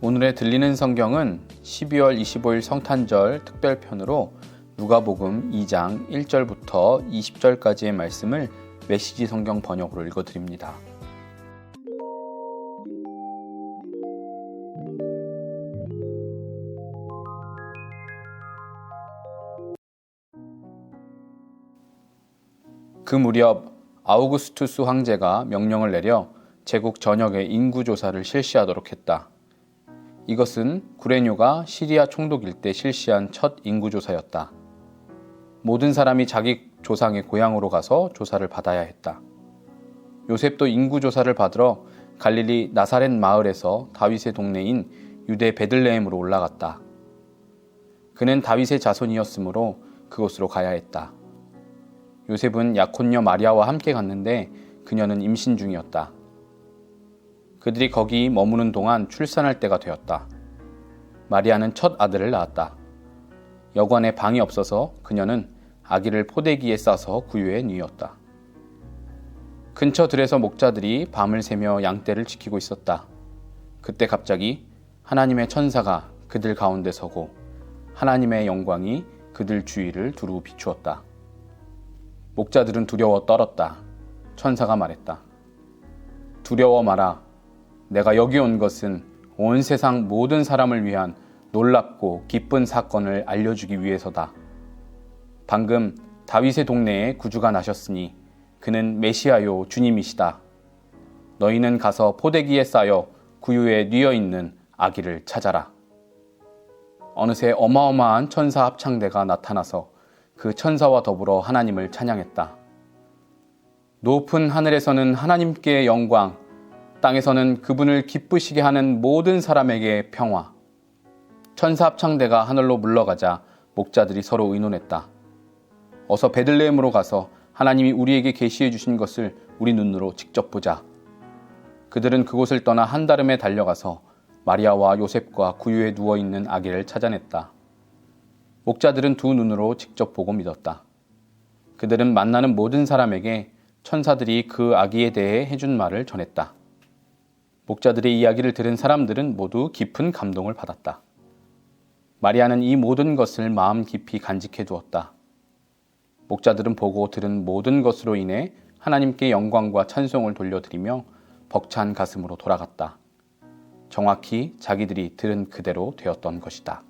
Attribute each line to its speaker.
Speaker 1: 오늘의 들리는 성경은 12월 25일 성탄절 특별편으로 누가복음 2장 1절부터 20절까지의 말씀을 메시지 성경 번역으로 읽어 드립니다. 그 무렵 아우구스투스 황제가 명령을 내려 제국 전역의 인구 조사를 실시하도록 했다. 이것은 구레뇨가 시리아 총독일 때 실시한 첫 인구 조사였다. 모든 사람이 자기 조상의 고향으로 가서 조사를 받아야 했다. 요셉도 인구 조사를 받으러 갈릴리 나사렛 마을에서 다윗의 동네인 유대 베들레헴으로 올라갔다. 그는 다윗의 자손이었으므로 그곳으로 가야 했다. 요셉은 약혼녀 마리아와 함께 갔는데 그녀는 임신 중이었다. 그들이 거기 머무는 동안 출산할 때가 되었다. 마리아는 첫 아들을 낳았다. 여관에 방이 없어서 그녀는 아기를 포대기에 싸서 구유에 뉘었다. 근처 들에서 목자들이 밤을 새며 양떼를 지키고 있었다. 그때 갑자기 하나님의 천사가 그들 가운데 서고 하나님의 영광이 그들 주위를 두루 비추었다. 목자들은 두려워 떨었다. 천사가 말했다. 두려워 마라. 내가 여기 온 것은 온 세상 모든 사람을 위한 놀랍고 기쁜 사건을 알려주기 위해서다. 방금 다윗의 동네에 구주가 나셨으니 그는 메시아요 주님이시다. 너희는 가서 포대기에 쌓여 구유에 뉘어 있는 아기를 찾아라. 어느새 어마어마한 천사 합창대가 나타나서 그 천사와 더불어 하나님을 찬양했다. 높은 하늘에서는 하나님께 영광, 땅에서는 그분을 기쁘시게 하는 모든 사람에게 평화. 천사 합창대가 하늘로 물러가자 목자들이 서로 의논했다. 어서 베들레헴으로 가서 하나님이 우리에게 계시해 주신 것을 우리 눈으로 직접 보자. 그들은 그곳을 떠나 한다름에 달려가서 마리아와 요셉과 구유에 누워 있는 아기를 찾아냈다. 목자들은 두 눈으로 직접 보고 믿었다. 그들은 만나는 모든 사람에게 천사들이 그 아기에 대해 해준 말을 전했다. 목자들의 이야기를 들은 사람들은 모두 깊은 감동을 받았다. 마리아는 이 모든 것을 마음 깊이 간직해 두었다. 목자들은 보고 들은 모든 것으로 인해 하나님께 영광과 찬송을 돌려드리며 벅찬 가슴으로 돌아갔다. 정확히 자기들이 들은 그대로 되었던 것이다.